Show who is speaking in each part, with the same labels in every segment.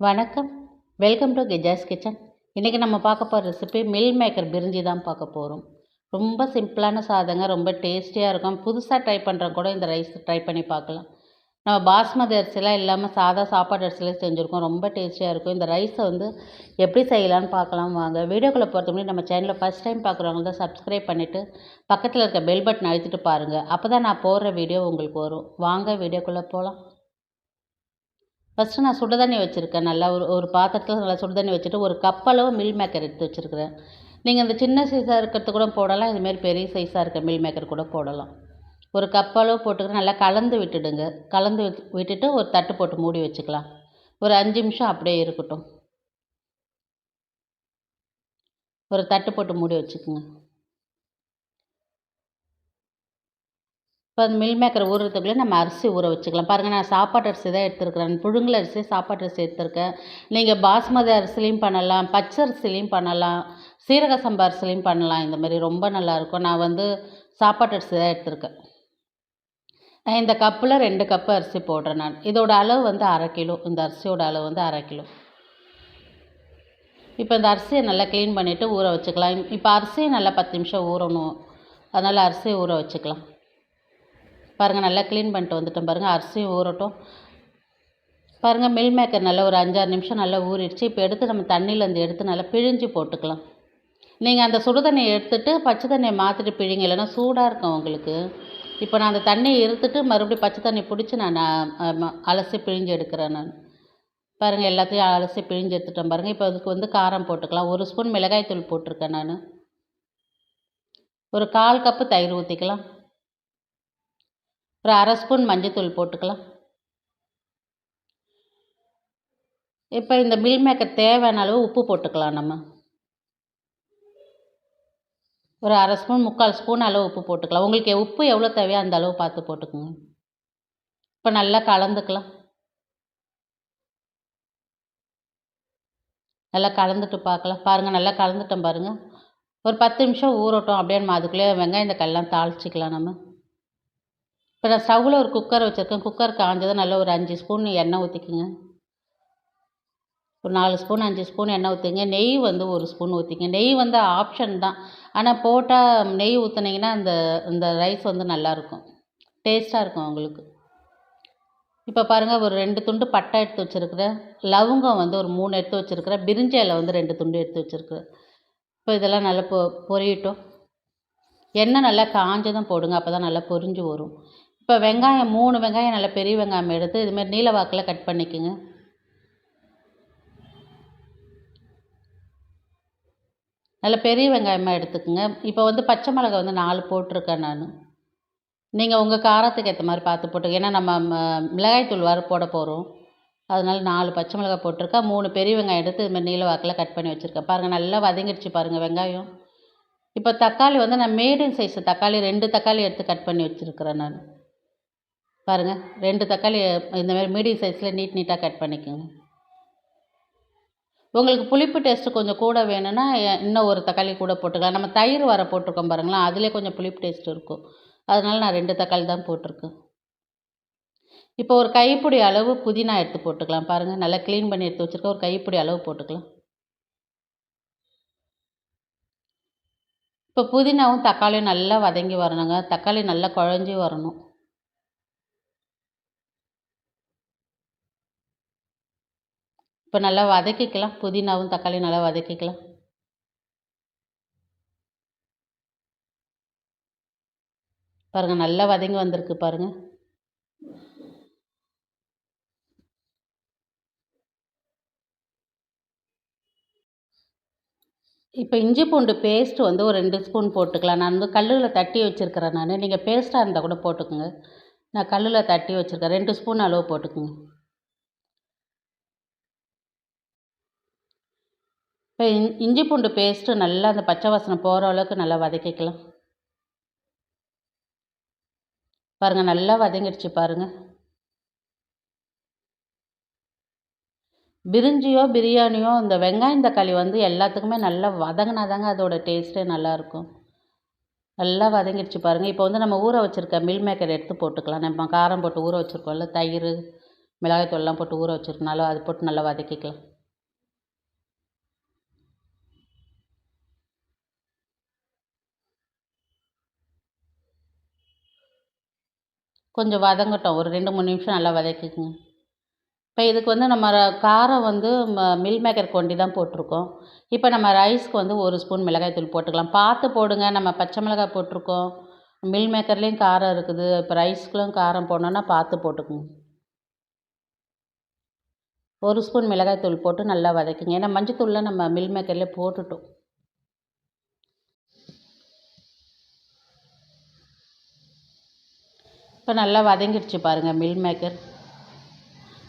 Speaker 1: வணக்கம். Welcome to கெஜாஸ் kitchen இன்றைக்கி நம்ம பார்க்க போகிற ரெசிபி மில் மேக்கர் பிரிஞ்சி தான் பார்க்க போகிறோம் ரொம்ப சிம்பிளான சாதங்க ரொம்ப டேஸ்டியாக இருக்கும். புதுசாக ட்ரை பண்ணுறோம் கூட இந்த ரைஸ் ட்ரை பண்ணி பார்க்கலாம். நம்ம பாஸ்மதி அரிசிலாம் இல்லாமல் சாதா சாப்பாடு அரிசியிலே செஞ்சுருக்கோம். ரொம்ப டேஸ்டியாக இருக்கும். இந்த ரைஸை வந்து எப்படி செய்யலான்னு பார்க்கலாம் வாங்க. வீடியோக்குள்ளே பொறுத்த முன்னாடி நம்ம சேனலில் ஃபஸ்ட் டைம் பார்க்குறவங்க தான் சப்ஸ்கிரைப் பண்ணிவிட்டு பக்கத்தில் இருக்க பெல் பட்டன் அழுத்திட்டு பாருங்கள் அப்போ தான் நான் போடுற வீடியோ உங்களுக்கு வரும். வாங்க வீடியோக்குள்ளே போகலாம் ஃபஸ்ட்டு நான் சுடு தண்ணி வச்சுருக்கேன். நல்லா ஒரு ஒரு பாத்திரத்தில் நல்லா சுடு தண்ணி வச்சுட்டு ஒரு கப்பளவு மில் மேக்கர் எடுத்து வச்சுருக்கிறேன். நீங்கள் அந்த சின்ன சைஸாக இருக்கிறது கூட போடலாம். இதுமாரி பெரிய சைஸாக இருக்க மில் மேக்கர் கூட போடலாம். ஒரு கப்பளவு போட்டுக்கிட்டு நல்லா கலந்து விட்டுடுங்க. கலந்து விட்டுட்டு ஒரு தட்டு போட்டு மூடி வச்சுக்கலாம். ஒரு அஞ்சு நிமிஷம் அப்படியே இருக்கட்டும். ஒரு தட்டு போட்டு மூடி வச்சுக்கோங்க. இப்போ அந்த மில் மேக்கர் ஊறுறதுக்குள்ளே நம்ம அரிசி ஊற வச்சுக்கலாம். பாருங்கள் நான் சாப்பாட்டு அரிசி தான் எடுத்துருக்கிறேன். புழுங்கல் அரிசி சாப்பாட்டு அரிசி எடுத்துருக்கேன். நீங்கள் பாஸ்மதி அரிசிலையும் பண்ணலாம் பச்சை அரிசிலையும் பண்ணலாம் சீரக சம்பா அரிசிலையும் பண்ணலாம். இந்த மாதிரி ரொம்ப நல்லாயிருக்கும் நான் வந்து சாப்பாட்டு அரிசி தான் எடுத்திருக்கேன். நான் இந்த கப்பில் ரெண்டு கப்பு அரிசி போடுறேன் நான். இதோட அளவு வந்து அரை கிலோ. இந்த அரிசியோட அளவு வந்து அரை கிலோ. இப்போ இந்த அரிசியை நல்லா க்ளீன் பண்ணிவிட்டு ஊற வச்சுக்கலாம். இப்போ அரிசியை நல்லா பத்து நிமிஷம் ஊறணும். அதனால் அரிசியை ஊற வச்சுக்கலாம். பாருங்கள் நல்லா க்ளீன் பண்ணிட்டு வந்துட்டோம் பாருங்கள் அரிசியும் ஊறட்டும். பாருங்கள் மில் மேக்கர் நல்லா ஒரு அஞ்சாறு நிமிஷம் நல்லா ஊறிடுச்சு. இப்போ எடுத்து நம்ம தண்ணியிலேருந்து எடுத்து நல்லா பிழிஞ்சு போட்டுக்கலாம். நீங்கள் அந்த சுடு தண்ணியை பச்சை தண்ணியை மாற்றிட்டு பிழிங்க இல்லைன்னா சூடாக இருக்கும் உங்களுக்கு. இப்போ நான் அந்த தண்ணியை இருத்துட்டு மறுபடியும் பச்சை தண்ணி பிடிச்சி நான் அலசி பிழிஞ்சு எடுக்கிறேன் நான். பாருங்கள் எல்லாத்தையும் அலசி பிழிஞ்சு எடுத்துட்டேன் பாருங்கள் இப்போ அதுக்கு வந்து காரம் போட்டுக்கலாம். ஒரு ஸ்பூன் மிளகாய் தூள் போட்டிருக்கேன் நான். ஒரு கால் கப்பு தயிர் ஊற்றிக்கலாம் ஒரு அரை ஸ்பூன் மஞ்சத்தூள் போட்டுக்கலாம். இப்போ இந்த மில் மேக்கர் தேவையான அளவு உப்பு போட்டுக்கலாம் நம்ம. ஒரு அரை ஸ்பூன் முக்கால் ஸ்பூன் அளவு உப்பு போட்டுக்கலாம். உங்களுக்கு உப்பு எவ்வளோ தேவையோ அந்த அளவு பார்த்து போட்டுக்கோங்க. இப்போ நல்லா கலந்துக்கலாம். நல்லா கலந்துட்டு பார்க்கலாம். பாருங்கள் நல்லா கலந்துட்டோம் பாருங்கள் ஒரு பத்து நிமிஷம் ஊறட்டும். அப்படியே நம்ம அதுக்குள்ளேயே வெங்காயம் இந்த கல்லாம் தாளிச்சிக்கலாம் நம்ம. இப்போ நான் ஸ்டவ்வில் ஒரு குக்கர் வச்சுருக்கேன். குக்கர் காஞ்சதும் நல்லா ஒரு அஞ்சு ஸ்பூன் எண்ணெய் ஊற்றிக்குங்க. ஒரு நாலு ஸ்பூன் அஞ்சு ஸ்பூன் எண்ணெய் ஊற்றுங்க. நெய் வந்து ஒரு ஸ்பூன் ஊற்றிங்க. நெய் வந்து ஆப்ஷன் தான். ஆனால் போட்டால் நெய் ஊற்றுனீங்கன்னா அந்த இந்த ரைஸ் வந்து நல்லாயிருக்கும். டேஸ்ட்டாக இருக்கும் உங்களுக்கு. இப்போ பாருங்கள் ஒரு ரெண்டு துண்டு பட்டை எடுத்து வச்சுருக்கிறேன். லவங்கம் வந்து ஒரு மூணு எடுத்து வச்சுருக்கிறேன். பிரிஞ்சையில் இலை வந்து ரெண்டு துண்டு எடுத்து வச்சுருக்கிறேன். இப்போ இதெல்லாம் நல்லா பொ பொரியட்டும். எண்ணெய் நல்லா காஞ்சதும் போடுங்க. அப்போ தான் நல்லா பொரிஞ்சு வரும். இப்போ வெங்காயம் மூணு வெங்காயம் நல்லா பெரிய வெங்காயம் எடுத்து இதுமாரி நீல வாக்கில் கட் பண்ணிக்கோங்க. நல்ல பெரிய வெங்காயமாக எடுத்துக்கோங்க. இப்போ வந்து பச்சை மிளகா வந்து நாலு போட்டிருக்கேன் நான். நீங்கள் உங்கள் காரத்துக்கு ஏற்ற மாதிரி பார்த்து போட்டுக்க ஏன்னா நம்ம மிளகாய் தூள் வர போட போகிறோம் அதனால் நாலு பச்சை மிளகாய் போட்டிருக்கேன். மூணு பெரிய வெங்காயம் எடுத்து இதுமாதிரி நீல வாக்கில் கட் பண்ணி வச்சுருக்கேன். பாருங்கள் நல்லா வதங்கிடுச்சு பாருங்கள் வெங்காயம். இப்போ தக்காளி வந்து நான் மீடியம் சைஸ் தக்காளி ரெண்டு தக்காளி எடுத்து கட் பண்ணி வச்சுருக்கிறேன் நான். பாருங்கள் ரெண்டு தக்காளி இந்த மாதிரி மீடியம் சைஸில் நீட் நீட்டாக கட் பண்ணிக்கோங்க. உங்களுக்கு புளிப்பு டேஸ்ட்டு கொஞ்சம் கூட வேணும்னா இன்னும் ஒரு தக்காளி கூட போட்டுக்கலாம். நம்ம தயிர் வர போட்டிருக்கோம் பாருங்களேன் அதிலே கொஞ்சம் புளிப்பு டேஸ்ட் இருக்கும். அதனால் நான் ரெண்டு தக்காளி தான் போட்டிருக்கேன். இப்போ ஒரு கைப்பிடி அளவு புதினா எடுத்து போட்டுக்கலாம் பாருங்கள் நல்லா க்ளீன் பண்ணி எடுத்து வச்சுருக்கேன். ஒரு கைப்பிடி அளவு போட்டுக்கலாம். இப்போ புதினாவும் தக்காளியும் நல்லா வதங்கி வரணுங்க. தக்காளி நல்லா குழஞ்சி வரணும். இப்போ நல்லா வதக்கிக்கலாம். புதினாவும் தக்காளியும் நல்லா வதக்கிக்கலாம். பாருங்கள் நல்லா வதங்கி வந்திருக்கு பாருங்கள் இப்போ இஞ்சி பூண்டு பேஸ்ட் வந்து ஒரு ரெண்டு ஸ்பூன் போட்டுக்கலாம். நான் வந்து கல்லில் தட்டி வச்சுருக்கிறேன் நான். நீங்கள் பேஸ்ட்டாக இருந்தால் கூட போட்டுக்கோங்க. நான் கல்லில் தட்டி வச்சுருக்கேன். ரெண்டு ஸ்பூன் அளவு போட்டுக்கோங்க. இப்போ இஞ்சி பூண்டு பேஸ்ட்டு நல்லா அந்த பச்சை வாசனை போகிற அளவுக்கு நல்லா வதக்கிக்கலாம். பாருங்கள் நல்லா வதங்கிடுச்சு பாருங்கள் பிரிஞ்சியோ பிரியாணியோ இந்த வெங்காயம் தக்காளி வந்து எல்லாத்துக்குமே நல்லா வதங்கினா தாங்க அதோடய டேஸ்ட்டே நல்லாயிருக்கும் நல்லா வதங்கிடுச்சு பாருங்கள் இப்போ வந்து நம்ம ஊற வச்சுருக்க மில் மேக்கர் எடுத்து போட்டுக்கலாம். நம்ம காரம் போட்டு ஊற வச்சுருக்கோம்ல தயிர் மிளகாய்த்தூள்லாம் போட்டு ஊற வச்சுருக்கனாலும் அது போட்டு நல்லா வதக்கிக்கலாம். கொஞ்சம் வதங்கட்டும். ஒரு ரெண்டு மூணு நிமிஷம் நல்லா வதக்கிக்கோங்க. இப்போ இதுக்கு வந்து நம்ம காரம் வந்து ம மில் மேக்கர் கொண்டி தான் போட்டிருக்கோம். இப்போ நம்ம ரைஸ்க்கு வந்து ஒரு ஸ்பூன் மிளகாய் தூள் போட்டுக்கலாம். பார்த்து போடுங்க. நம்ம பச்சை மிளகாய் போட்டிருக்கோம். மில் மேக்கர்லேயும் காரம் இருக்குது. இப்போ ரைஸ்க்குலாம் காரம் போடணுன்னா பார்த்து போட்டுக்கோங்க. ஒரு ஸ்பூன் மிளகாய் தூள் போட்டு நல்லா வதக்குங்க. ஏன்னா மஞ்சத்தூள்லாம் நம்ம மில் மேக்கர்லேயே போட்டுட்டோம். இப்போ நல்லா வதங்கிடுச்சு பாருங்கள் மில் மேக்கர்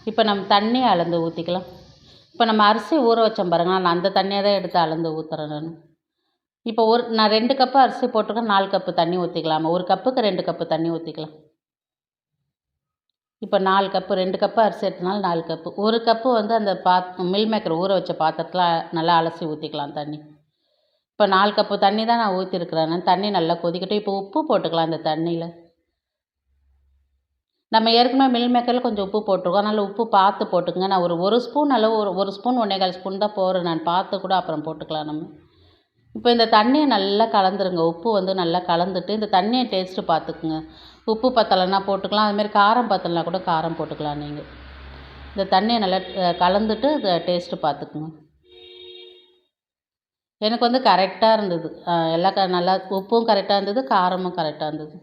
Speaker 1: இப்போ நம்ம தண்ணி அளந்து ஊற்றிக்கலாம் இப்போ நம்ம அரிசி ஊற வச்சோம் பாருங்கள் நான் அந்த தண்ணியை தான் எடுத்து அளந்து ஊற்றுறேன் நான். இப்போ ஒரு நான் ரெண்டு கப்பு அரிசி போட்டிருக்கேன் நாலு கப்பு தண்ணி ஊற்றிக்கலாமா ஒரு கப்புக்கு ரெண்டு கப்பு தண்ணி ஊற்றிக்கலாம் இப்போ நாலு கப்பு ரெண்டு கப்பு அரிசி எடுத்தனால நாலு கப்பு. ஒரு கப்பு வந்து அந்த பாத் மில் மேக்கர் ஊற வச்ச பாத்திரத்தில் நல்லா அலசி ஊற்றிக்கலாம் தண்ணி. இப்போ நாலு கப்பு தண்ணி தான் நான் ஊற்றிருக்கிறேன் தண்ணி நல்லா கொதிக்கட்டும். இப்போ உப்பு போட்டுக்கலாம் அந்த தண்ணியில். நம்ம ஏற்கனவே மில் மேக்கரில் கொஞ்சம் உப்பு போட்டிருக்கோம். அதனால் உப்பு பார்த்து போட்டுக்கங்க. நான் ஒரு ஒரு ஸ்பூன் அளவு ஒரு ஒரு ஸ்பூன் ஒன்றேகால் ஸ்பூன் தான் போடுறேன். நான் பார்த்து கூட அப்புறம் போட்டுக்கலாம் நம்ம. இப்போ இந்த தண்ணியை நல்லா கலந்துருங்க. உப்பு வந்து நல்லா கலந்துட்டு இந்த தண்ணியை டேஸ்ட்டு பார்த்துக்குங்க. உப்பு பத்தலைன்னா போட்டுக்கலாம். அதுமாரி காரம் பத்தலைனா கூட காரம் போட்டுக்கலாம் நீங்கள் இந்த தண்ணியை நல்லா கலந்துட்டு இதை டேஸ்ட்டு பார்த்துக்குங்க. எனக்கு வந்து கரெக்டாக இருந்தது. எல்லா க நல்லா உப்பும் கரெக்டாக இருந்தது காரமும் கரெக்டாக இருந்தது.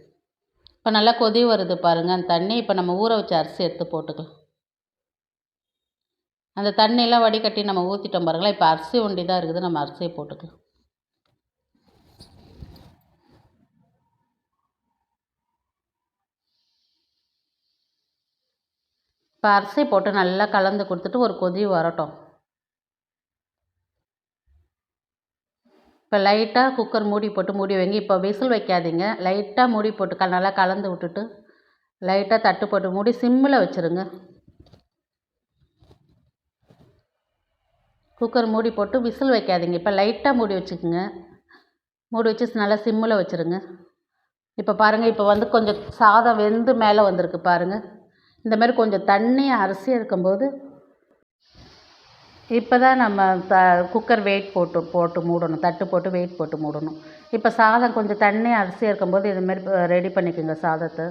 Speaker 1: இப்போ நல்லா கொதி வருது பாருங்கள் அந்த தண்ணி இப்போ நம்ம ஊற வச்ச அரிசி எடுத்து போட்டுக்கலாம். அந்த தண்ணியெல்லாம் வடிகட்டி நம்ம ஊற்றிட்டோம் பாருங்களேன். இப்போ அரிசி ஒண்டி தான் இருக்குது. நம்ம அரிசியை போட்டுக்கலாம். இப்போ அரிசி போட்டு நல்லா கலந்து கொடுத்துட்டு ஒரு கொதி வரட்டும். இப்போ லைட்டாக குக்கர் மூடி போட்டு மூடி வைங்க. இப்போ விசில் வைக்காதீங்க. லைட்டாக மூடி போட்டு க நல்லா கலந்து விட்டுட்டு லைட்டாக தட்டு போட்டு மூடி சிம்மில் வச்சுருங்க. குக்கர் மூடி போட்டு விசில் வைக்காதீங்க. இப்போ லைட்டாக மூடி வச்சுக்கோங்க. மூடி வச்சு நல்லா சிம்மில் வச்சுருங்க. இப்போ பாருங்கள் இப்போ வந்து கொஞ்சம் சாதம் வெந்து மேலே வந்திருக்கு பாருங்கள் இந்தமாரி கொஞ்சம் தண்ணி அரிசியாக இருக்கும்போது இப்போ தான் நம்ம த குக்கர் வெயிட் போட்டு போட்டு மூடணும். தட்டு போட்டு வெயிட் போட்டு மூடணும். இப்போ சாதம் கொஞ்சம் தண்ணி அரிசி இருக்கும்போது இதுமாரி ரெடி பண்ணிக்கோங்க சாதத்தை.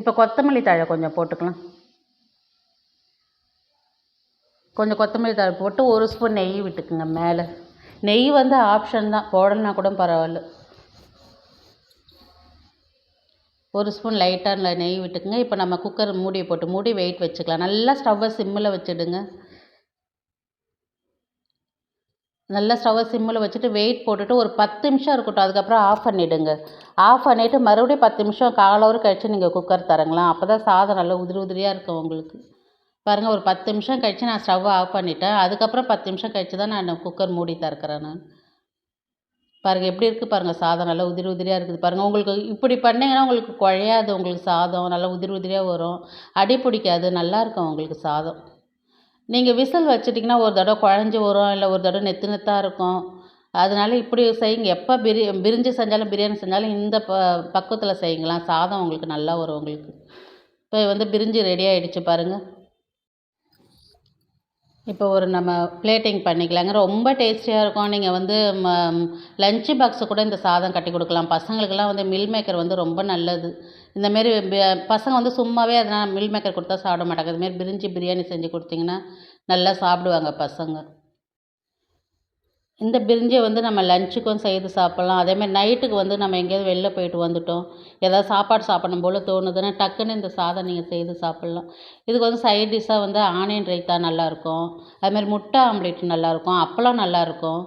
Speaker 1: இப்போ கொத்தமல்லி தழை கொஞ்சம் போட்டுக்கலாம். கொஞ்சம் கொத்தமல்லி தழை போட்டு ஒரு ஸ்பூன் நெய் விட்டுக்குங்க மேலே. நெய் வந்து ஆப்ஷன் தான். போடலைன்னா கூட பரவாயில்ல. ஒரு ஸ்பூன் லைட்டாக நெய் விட்டுக்குங்க. இப்போ நம்ம குக்கர் மூடியை போட்டு மூடி வெயிட் வச்சுக்கலாம். நல்லா ஸ்டவ்வை சிம்மில் வச்சுடுங்க. நல்லா ஸ்டவ்வை சிம்மில் வச்சுட்டு வெயிட் போட்டுட்டு ஒரு பத்து நிமிஷம் இருக்கட்டும். அதுக்கப்புறம் ஆஃப் பண்ணிவிடுங்க ஆஃப் பண்ணிவிட்டு மறுபடியும் பத்து நிமிஷம் கால் ஹவர் கழித்து நீங்கள் குக்கர் தரங்களாம் அப்போ தான் சாதம் நல்லா உதிரி உதிரியாக இருக்கும் உங்களுக்கு. பாருங்கள் ஒரு பத்து நிமிஷம் கழித்து நான் ஸ்டவ்வை ஆஃப் பண்ணிவிட்டேன் அதுக்கப்புறம் பத்து நிமிஷம் கழித்து தான் நான் குக்கர் மூடி திறக்கிறேன் நான். பாருங்கள் எப்படி இருக்குது பாருங்கள் சாதம் நல்லா உதிரி உதிரியாக இருக்குது. பாருங்கள் உங்களுக்கு இப்படி பண்ணிங்கன்னா உங்களுக்கு குழையாது உங்களுக்கு சாதம் நல்லா உதிரி உதிரியாக வரும். அடி பிடிக்காது நல்லாயிருக்கும் உங்களுக்கு சாதம். நீங்கள் விசில் வச்சிட்டிங்கன்னா ஒரு தடவை குழஞ்சி வரும் இல்லை ஒரு தடவை நெத்து நெத்தாக இருக்கும். அதனால இப்படி செய்யுங்க. எப்போ பிரி பிரிஞ்சு செஞ்சாலும் பிரியாணி செஞ்சாலும் இந்த ப பக்குவத்தில் செய்யுங்களேன் சாதம் உங்களுக்கு நல்லா வரும் உங்களுக்கு. இப்போ வந்து பிரிஞ்சு ரெடி ஆகிடுச்சு பாருங்கள் இப்போ ஒரு நம்ம பிளேட்டிங் பண்ணிக்கலாங்க. ரொம்ப டேஸ்டியாக இருக்கும். நீங்கள் வந்து ம லஞ்சு பாக்ஸு கூட இந்த சாதம் கட்டி கொடுக்கலாம். பசங்களுக்கெல்லாம் வந்து மில் மேக்கர் வந்து ரொம்ப நல்லது. இந்தமாரி பசங்க வந்து சும்மாவே அதனால் மில் மேக்கர் கொடுத்தா சாப்பிட மாட்டாங்க. இதுமாரி பிரிஞ்சி பிரியாணி செஞ்சு கொடுத்தீங்கன்னா நல்லா சாப்பிடுவாங்க பசங்க. இந்த பிரிஞ்சியை வந்து நம்ம லஞ்சுக்கும் செய்து சாப்பிட்லாம். அதேமாதிரி நைட்டுக்கு வந்து நம்ம எங்கேயாவது வெளில போயிட்டு வந்துட்டோம். ஏதாவது சாப்பாடு சாப்பிடணும் போல் தோணுதுன்னா டக்குன்னு இந்த சாதம் நீங்கள் செய்து சாப்பிட்லாம். இதுக்கு வந்து சைட் டிஷ்ஷாக வந்து ஆனியன் ரைத்தா நல்லாயிருக்கும். அதுமாதிரி முட்டை ஆம்லேட் நல்லாயிருக்கும். அப்பளம் நல்லாயிருக்கும்.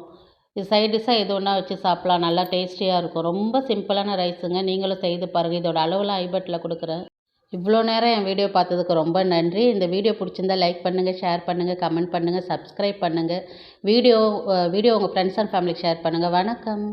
Speaker 1: இது சைட் டிஷ்ஷாக எது ஒன்றா வச்சு சாப்பிட்லாம். நல்லா டேஸ்டியாக இருக்கும். ரொம்ப சிம்பிளான ரைஸுங்க நீங்களும் செய்து பாருங்கள் இதோட அளவெலாம் ஐபட்டில் கொடுக்குறேன். இவ்வளோ நேரம் என் வீடியோ பார்த்ததுக்கு ரொம்ப நன்றி. இந்த வீடியோ பிடிச்சிருந்தா லைக் பண்ணுங்கள் ஷேர் பண்ணுங்கள் கமெண்ட் பண்ணுங்கள் சப்ஸ்கிரைப் பண்ணுங்கள் வீடியோ வீடியோ உங்கள் ஃப்ரெண்ட்ஸ் அண்ட் ஃபேமிலிக்கு ஷேர் பண்ணுங்கள் வணக்கம்.